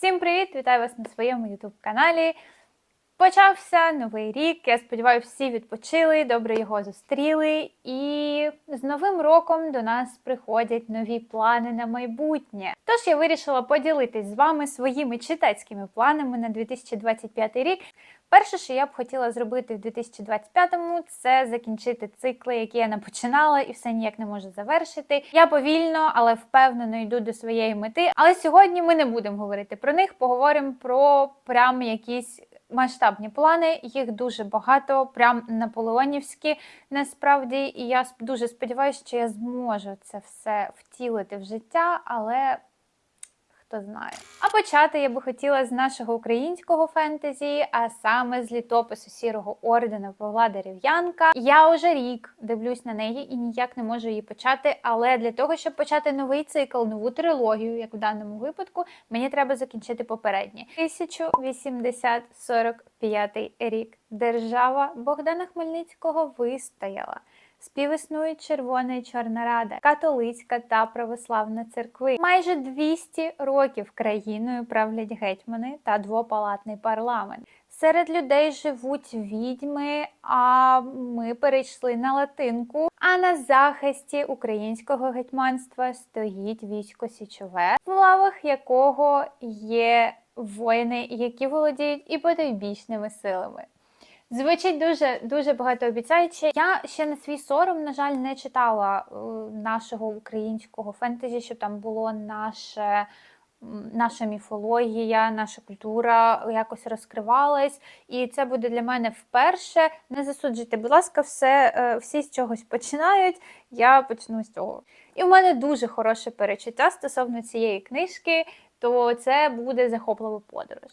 Всім привіт! Вітаю вас на своєму youtube каналі. Почався новий рік. Я сподіваюся, всі відпочили, добре його зустріли. І з Новим роком до нас приходять нові плани на майбутнє. Тож я вирішила поділитись з вами своїми читацькими планами на 2025 рік. Перше, що я б хотіла зробити в 2025-му, це закінчити цикли, які я не починала, і все ніяк не можу завершити. Я повільно, але впевнено йду до своєї мети. Але сьогодні ми не будемо говорити про них, поговоримо про прям якісь. Масштабні плани, їх дуже багато, прям наполеонівські насправді. І я дуже сподіваюся, що я зможу це все втілити в життя, але хто знає. А почати я би хотіла з нашого українського фентезі, а саме з літопису сірого ордена Павла Дерев'янка. Я вже рік дивлюсь на неї і ніяк не можу її почати. Але для того, щоб почати новий цикл, нову трилогію, як в даному випадку, мені треба закінчити попередні. 1845 рік. Держава Богдана Хмельницького вистояла. Співіснують Червона і Чорна Рада, католицька та православна церкви. Майже 200 років країною правлять гетьмани та двопалатний парламент. Серед людей живуть відьми, а ми перейшли на латинку. А на захисті українського гетьманства стоїть військо Січове, в лавах якого є воїни, які володіють і потойбічними силами. Звучить дуже дуже багатообіцяюче. Я ще на свій сором, на жаль, не читала е, нашого українського фентезі, щоб там було наше. Наша міфологія, наша культура якось розкривалась, і це буде для мене вперше. Не засуджуйте, будь ласка, все, е, всі з чогось починають. Я почну з цього. І в мене дуже хороше перечуття стосовно цієї книжки, то це буде захоплива подорож.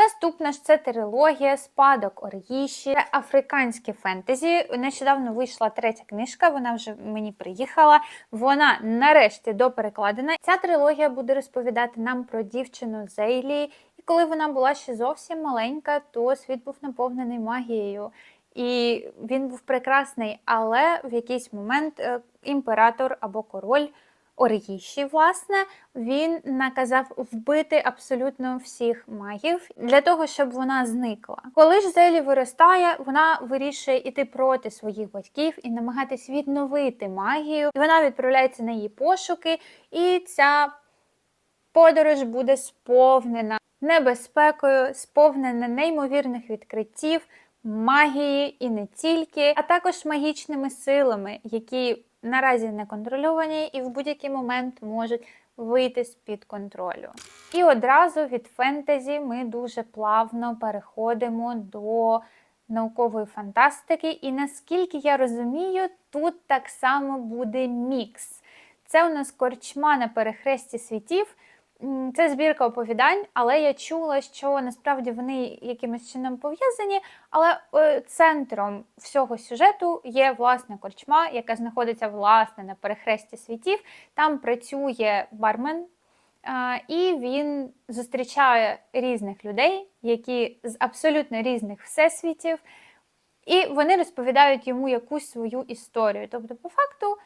Наступна ж це трилогія Спадок Оргіші. Це африканське фентезі. Нещодавно вийшла третя книжка, вона вже мені приїхала. Вона нарешті доперекладена. Ця трилогія буде розповідати нам про дівчину Зейлі. І коли вона була ще зовсім маленька, то світ був наповнений магією. І він був прекрасний, але в якийсь момент е, імператор або король Оргіші, власне, він наказав вбити абсолютно всіх магів для того, щоб вона зникла. Коли ж Зелі виростає, вона вирішує іти проти своїх батьків і намагатись відновити магію. Вона відправляється на її пошуки, і ця подорож буде сповнена небезпекою, сповнена неймовірних відкриттів, магії і не тільки, а також магічними силами, які наразі не контрольовані і в будь-який момент можуть вийти з-під контролю. І одразу від фентезі ми дуже плавно переходимо до наукової фантастики. І наскільки я розумію, тут так само буде мікс. Це у нас корчма на перехресті світів. Це збірка оповідань, але я чула, що насправді вони якимось чином пов'язані. Але е, центром всього сюжету є власна корчма, яка знаходиться власне на перехресті світів. Там працює бармен, і він зустрічає різних людей, які з абсолютно різних всесвітів, і вони розповідають йому якусь свою історію. Тобто, по факту.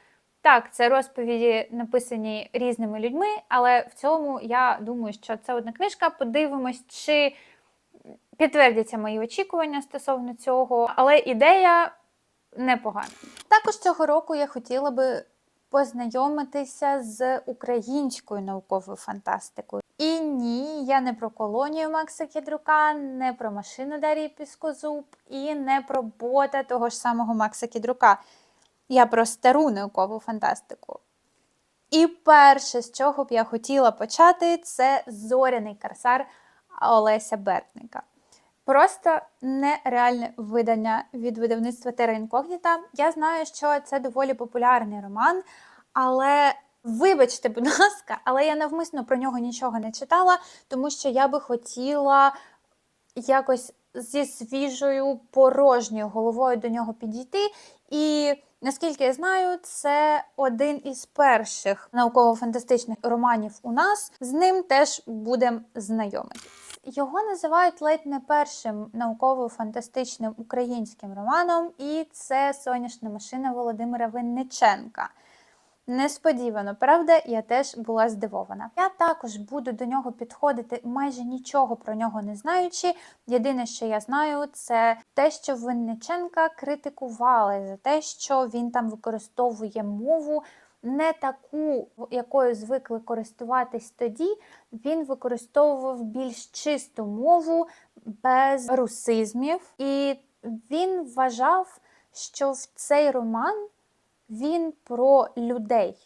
Так, це розповіді написані різними людьми, але в цілому я думаю, що це одна книжка. Подивимось, чи підтвердяться мої очікування стосовно цього, але ідея непогана. Також цього року я хотіла би познайомитися з українською науковою фантастикою. І ні, я не про колонію Макса Кідрука, не про машину Дарії Піскозуб і не про бота того ж самого Макса Кідрука. Я про стару наукову фантастику. І перше, з чого б я хотіла почати, це зоряний корсар Олеся Бертника. Просто нереальне видання від видавництва Терра Інкогніта. Я знаю, що це доволі популярний роман, але вибачте, будь ласка, але я навмисно про нього нічого не читала, тому що я би хотіла якось зі свіжою порожньою головою до нього підійти. І наскільки я знаю, це один із перших науково-фантастичних романів у нас. З ним теж будемо знайомі. Його називають ледь не першим науково-фантастичним українським романом, і це Соняшна машина Володимира Винниченка. Несподівано, правда, я теж була здивована. Я також буду до нього підходити, майже нічого про нього не знаючи. Єдине, що я знаю, це те, що Винниченка критикували за те, що він там використовує мову. Не таку, якою звикли користуватись тоді, він використовував більш чисту мову без русизмів, і він вважав, що в цей роман він про людей.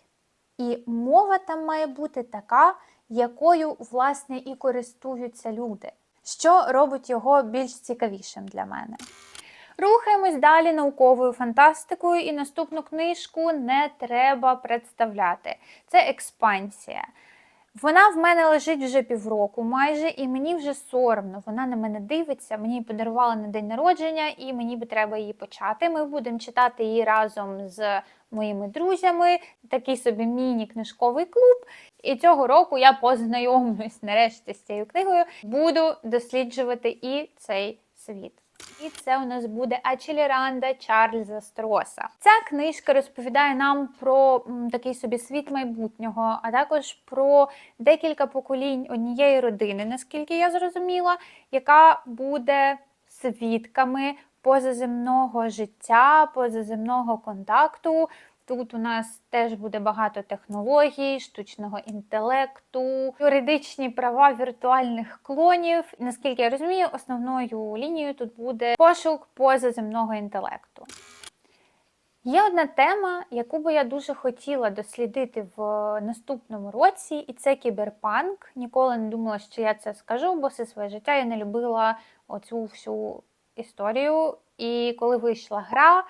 І мова там має бути така, якою, власне, і користуються люди, що робить його більш цікавішим для мене. Рухаємось далі науковою фантастикою, і наступну книжку не треба представляти. Це експансія. Вона в мене лежить вже півроку майже, і мені вже соромно. Вона на мене дивиться, мені її подарували на день народження, і мені би треба її почати. Ми будемо читати її разом з моїми друзями, такий собі міні-книжковий клуб. І цього року я познайомлюсь нарешті з цією книгою, буду досліджувати і цей світ. І це у нас буде Ачеліранда Чарльза Строса. Ця книжка розповідає нам про такий собі світ майбутнього, а також про декілька поколінь однієї родини, наскільки я зрозуміла, яка буде свідками позаземного життя, позаземного контакту. Тут у нас теж буде багато технологій, штучного інтелекту, юридичні права віртуальних клонів. Наскільки я розумію, основною лінією тут буде пошук позаземного інтелекту. Є одна тема, яку би я дуже хотіла дослідити в наступному році, і це кіберпанк. Ніколи не думала, що я це скажу, бо все своє життя я не любила оцю всю історію. І коли вийшла гра,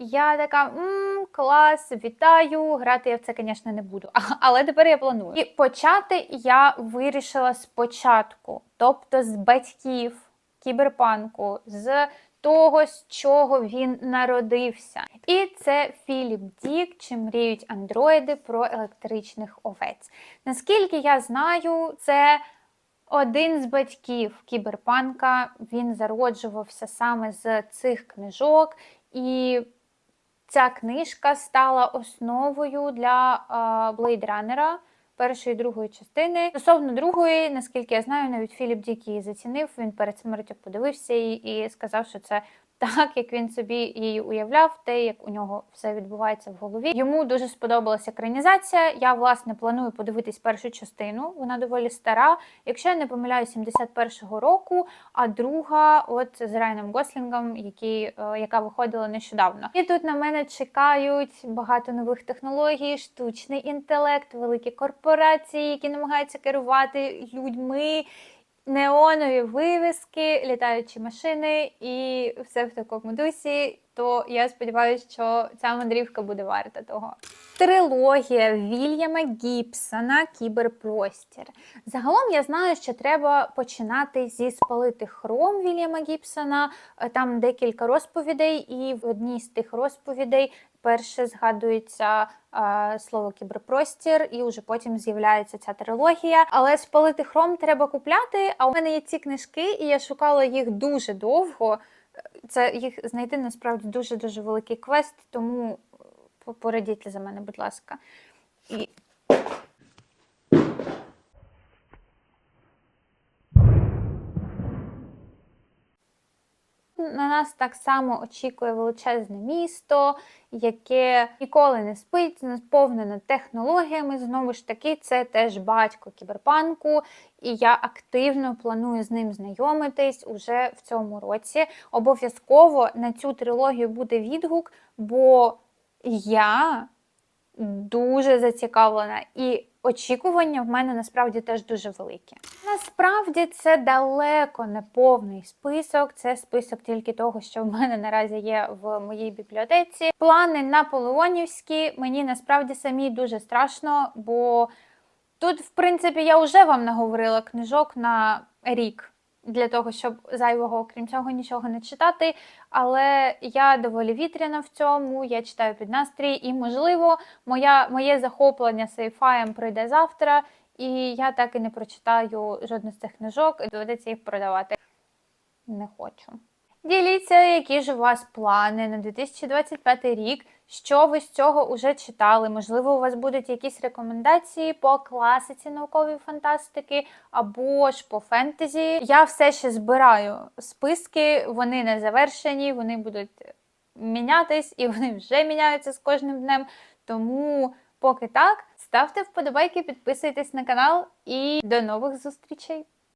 я така м клас, вітаю. Грати я в це, звісно, не буду. Але тепер я планую. І почати я вирішила спочатку, тобто з батьків кіберпанку, з того, з чого він народився. І це Філіп Дік, чи мріють андроїди про електричних овець. Наскільки я знаю, це один з батьків кіберпанка. Він зароджувався саме з цих книжок. І ця книжка стала основою для Blade Runner першої і другої частини. Стосовно другої, наскільки я знаю, навіть Філіп Дік її зацінив. Він перед смертю подивився і, сказав, що це так, як він собі її уявляв, те, як у нього все відбувається в голові. Йому дуже сподобалася екранізація. Я, власне, планую подивитись першу частину. Вона доволі стара. Якщо я не помиляю, 71-го року, а друга, от з Райаном Гослінгом, який, е, яка виходила нещодавно. І тут на мене чекають багато нових технологій, штучний інтелект, великі корпорації, які намагаються керувати людьми неонові вивіски, літаючі машини і все в такому дусі. То я сподіваюся, що ця мандрівка буде варта того. Трилогія Вільяма Гібсона Кіберпростір. Загалом я знаю, що треба починати зі спалити хром Вільяма Гібсона. Там декілька розповідей, і в одній з тих розповідей перше згадується е, слово кіберпростір, і вже потім з'являється ця трилогія. Але спалити хром треба купляти. А у мене є ці книжки, і я шукала їх дуже довго. Це їх знайти насправді дуже дуже великий квест, тому порадіть за мене, будь ласка. І... На нас так само очікує величезне місто, яке ніколи не спить, наповнене технологіями. Знову ж таки, це теж батько кіберпанку, і я активно планую з ним знайомитись уже в цьому році. Обов'язково на цю трилогію буде відгук, бо я дуже зацікавлена. І очікування в мене насправді теж дуже великі. Насправді це далеко не повний список. Це список тільки того, що в мене наразі є в моїй бібліотеці. Плани наполеонівські мені насправді самі дуже страшно, бо тут, в принципі, я вже вам наговорила книжок на рік для того, щоб зайвого, окрім цього, нічого не читати. Але я доволі вітряна в цьому, я читаю під настрій, і, можливо, моя, моє захоплення сейфаєм прийде завтра, і я так і не прочитаю жодну з цих книжок, і доведеться їх продавати. Не хочу. Діліться, які ж у вас плани на 2025 рік, що ви з цього вже читали. Можливо, у вас будуть якісь рекомендації по класиці наукової фантастики або ж по фентезі. Я все ще збираю списки, вони не завершені, вони будуть мінятись і вони вже міняються з кожним днем. Тому поки так, ставте вподобайки, підписуйтесь на канал і до нових зустрічей!